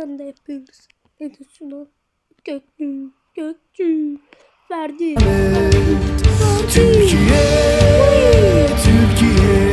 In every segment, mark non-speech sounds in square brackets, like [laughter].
Sen de yapıyoruz. Ne diyorsun o? Gökçü, Gökçü. Verdi. Türkiye, Türkiye,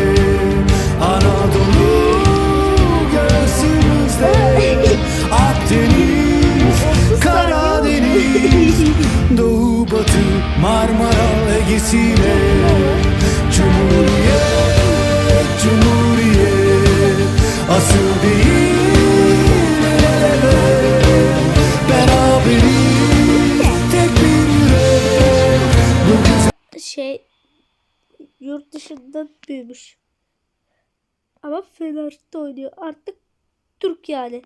yurt dışında büyümüş. Ama Fener'de oynuyor. Artık Türk yani.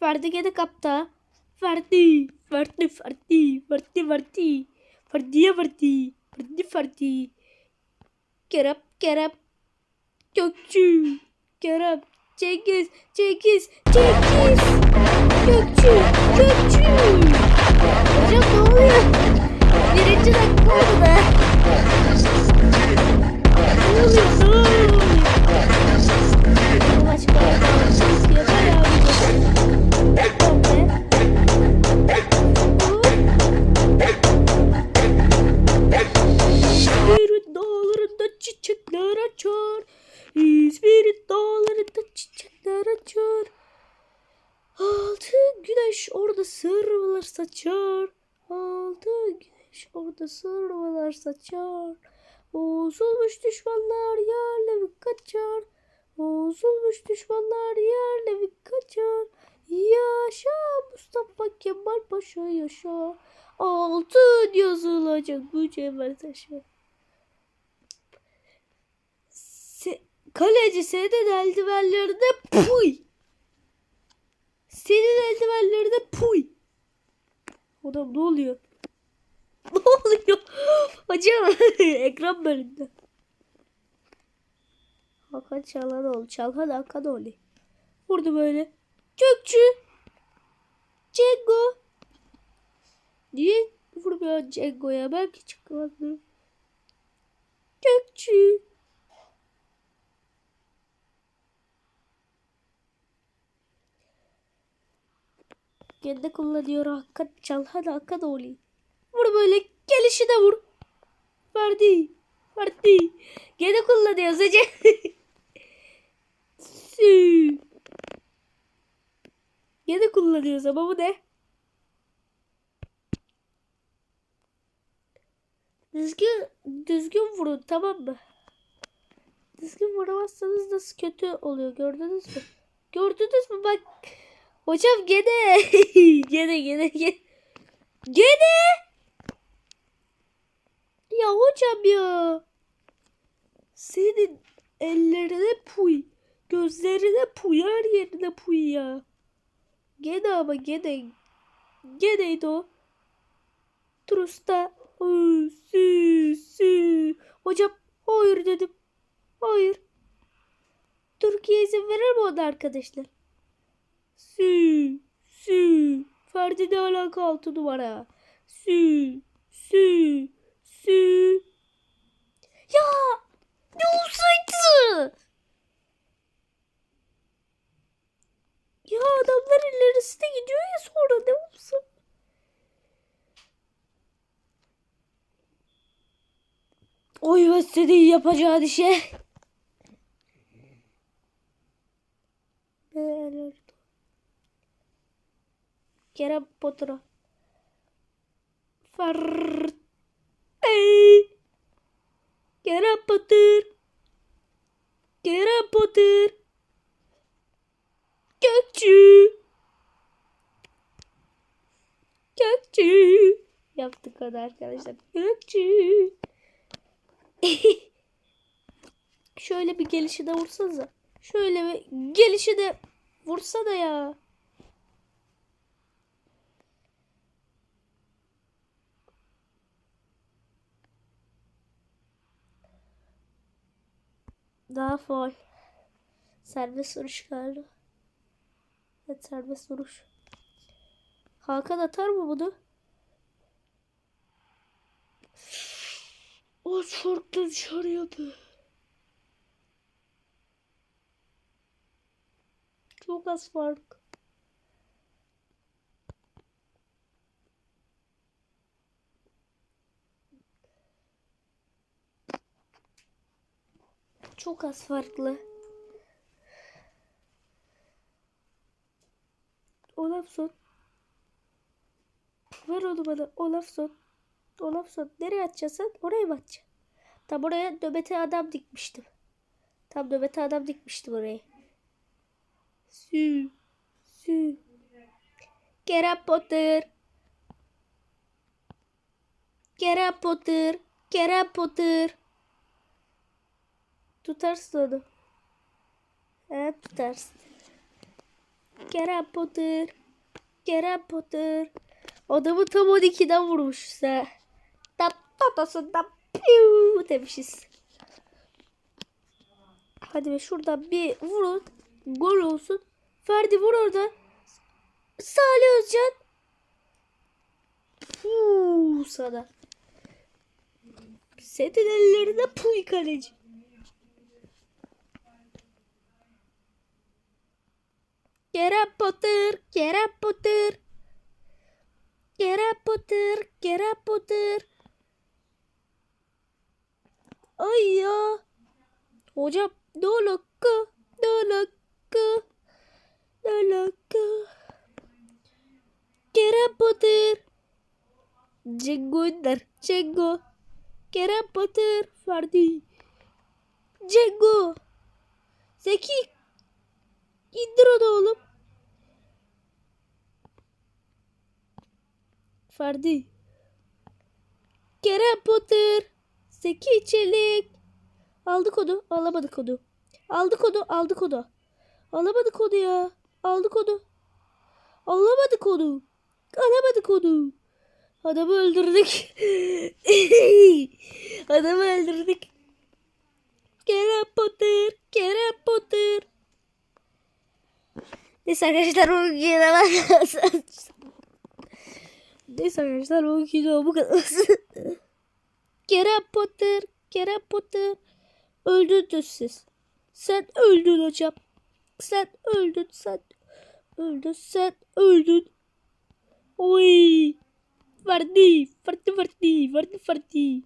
Ferdi gene kapta. Ferdi. Ferdi. Ferdi. Ferdi. Ferdi. Ferdi'ye Ferdi. Ferdi. Ferdi. Kerem. Kerem. Gökçü. Kerem. Cengiz. Cengiz. Cengiz. Gökçü. Gökçü. Hocam ne oluyor? Birinci dakika oldu be. İzmir'in dağlarında çiçekler açar. Altı güneş orada sırmalar saçar. Altı güneş orada sırmalar saçar. Bozulmuş düşmanlar yerle kaçar. Bozulmuş düşmanlar yerle kaçar. Yaşa Mustafa Kemal Paşa yaşa. Altın yazılacak bu cevher taşı. Se kaleci senin eldivenlerinde puy. Senin eldivenlerinde puy. Adam ne oluyor? Ne oluyor? Hocam [laughs] ekran bölümde. Hakan Çalhanoğlu. Çalhan Hakanoğlu. Vurdu böyle. Gökçü. Cengo. Niye vurmuyor Cengo'ya? Belki çıkmadı. Gökçü. Kendi kullanıyor Hakan Çalhan Hakanoğlu. Böyle gelişi de vur. Verdi. Verdi. Gene kullanıyor Zece. [laughs] Sü. Gene kullanıyoruz ama bu ne? Düzgün, düzgün vurun tamam mı? Düzgün vuramazsanız nasıl kötü oluyor gördünüz mü? Gördünüz mü bak. Hocam gene. [laughs] gene gene gene. Gene. Ya hocam ya. Senin ellerine puy. Gözlerine puy. Her yerine puy ya. Gene ama gene. Geneydi o. Trusta. Ay, Sü, sü. Hocam hayır dedim. Hayır. Türkiye izin verir mi ona arkadaşlar? Sü, sü. Ferdi ne alaka altı numara. Sü, sü, sü. Ya ne olsaydı? Ya adamlar ilerisine gidiyor ya sonra ne olsa. Oy istediği yapacağı işe. Böyle. Kerem Potter'a. Far. Ey. Kerem Potter. Kerem Potter. Gökçü. Gökçü. Yaptık onu arkadaşlar. Gökçü. [laughs] Şöyle bir gelişi de vursanıza. Şöyle bir gelişi de vursa da ya. Daha faul. Serbest vuruş galiba. Evet serbest vuruş. Hakan atar mı bunu? O farklı dışarıya be. Çok az fark. Çok az farklı. Olafson. Ver onu bana. Olafson. Olafson. Nereye atacaksın? Oraya mı atacaksın? Tam oraya nöbete adam dikmiştim. Tam nöbete adam dikmiştim oraya. Sü. Sü. Kerem Potter. Kerem Potter. Kerem Potter. Tutarsın onu. Evet tutarsın. Kerem Potter. Kerem Potter. Adamı tam 12'den vurmuş ha. Tam totosundan piu demişiz. Hadi be şuradan bir vurun. Gol olsun. Ferdi vur orada. Salih Özcan. Fuu sana. Senin ellerinde puy kaleci. Kerem Potter, Kerem Potter. Kerem Potter, Kerem Potter. Ay ya. Hocam alaka? Ne alaka? Kerem Potter. Cengo Önder. Cengo. Kerem Potter. Ferdi. Cengo. Zeki. İndir onu oğlum. Ferdi. Kerem Potter. Zeki Çelik. Aldık onu. Alamadık onu. Aldık onu. Aldık onu. Alamadık onu ya. Aldık onu. Alamadık onu. Alamadık onu. Adamı öldürdük. [laughs] Adamı öldürdük. Kerem Potter. Kerem Potter. Neyse arkadaşlar o videoda [laughs] Neyse arkadaşlar o video bu kadar. [laughs] Kerem Potter. Kerem Potter. Öldürdün siz. Sen öldün hocam. Sen öldün sen. Öldün sen öldün. Oy. Vardi. Vardi vardi. Vardi vardi.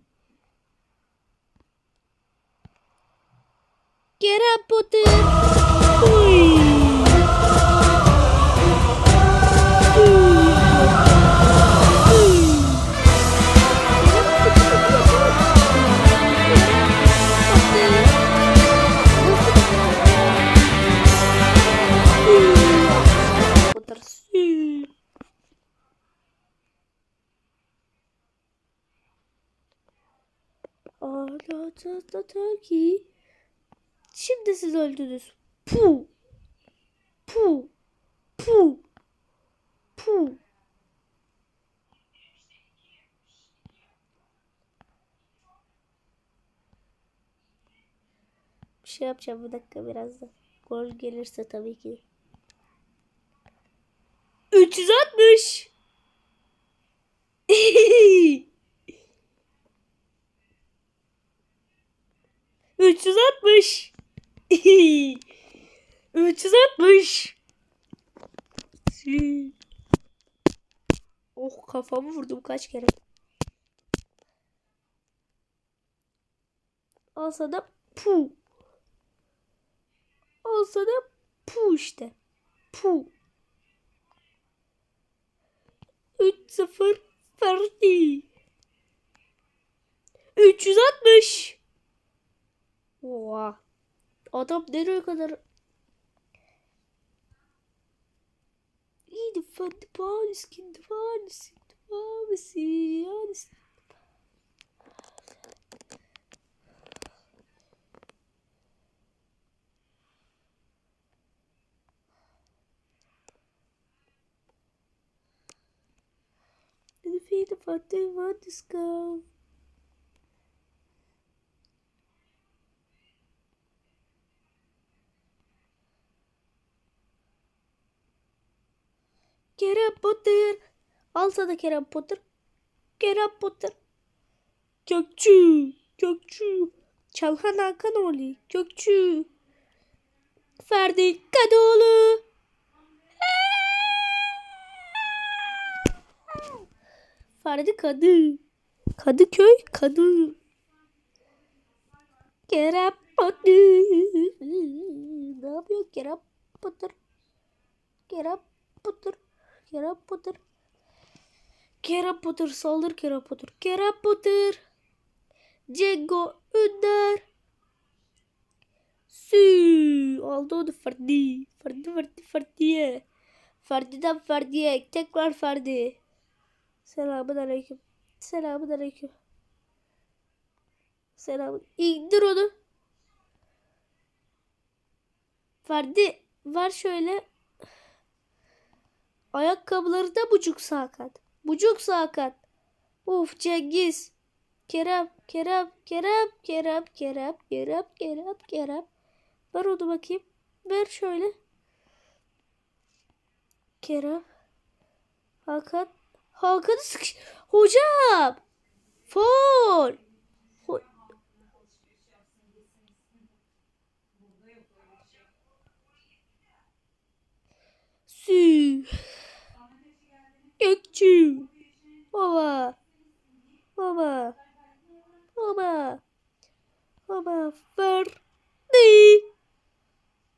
Kerem Potter. Oy. Turkey. Şimdi siz öldünüz. Pu. Pu. Pu. Pu. Bir şey yapacağım bir dakika birazdan. Gol gelirse tabii ki. 360. [laughs] 360. 360. [laughs] Oh kafamı vurdum kaç kere. Al sana pu. Al sana pu işte. Pu. 3-0 Ferdi. 360. Oha. Adam nereye kadar? Iyi defendi Paris'in Paris'in Paris'in Paris'in Defeat of a day, what is going Potter. Al sana Kerem Potter. Kerem Potter. Gökçü. Gökçü. Çalhan Hakanoğlu. Gökçü. Ferdi Kadıoğlu. Ferdi Kadı. Kadıköy Kadı. Kerem Potter. Ne yapıyor Kerem Potter? Kerem Potter. Kerem Potter. Kerem Potter saldır Kerem Potter. Kerem Potter. Cengo Ünder. Sü. Aldı onu Ferdi. Ferdi Ferdi Ferdi'ye. Ferdi'den Ferdi'ye. Tekrar Ferdi. Selamun aleyküm. Selamun aleyküm. Selamun. İndir onu. Ferdi var şöyle. Ayakkabıları da bucuk sakat. Bucuk sakat. Uf Cengiz. Kerem, Kerem, Kerem, Kerem, Kerem, Kerem, Kerem, Kerem. Ver onu bakayım. Ver şöyle. Kerem. Hakan. Hakan'ı sıkış... Hocam. Fol. Ho-. Gökçü. Baba. Baba. Baba. Baba. Ferdi.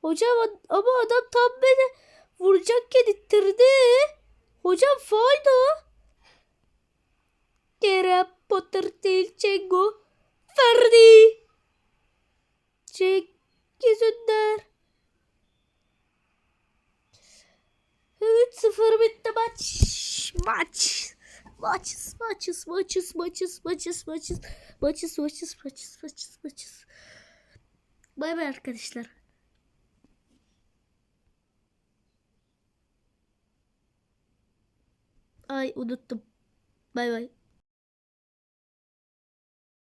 Hocam ama adam tam beni vuracakken ittirdi. Hocam fauldu. Kerem Potter değil Cengo. Ferdi. Cengiz Ünder. 3-0 bitti maç. Maç. Maçız, maçız, maçız, maçız, maçız, maçız, maçız, maçız, maçız, maçız, maçız. Bay bay arkadaşlar. Ay unuttum. Bay bay.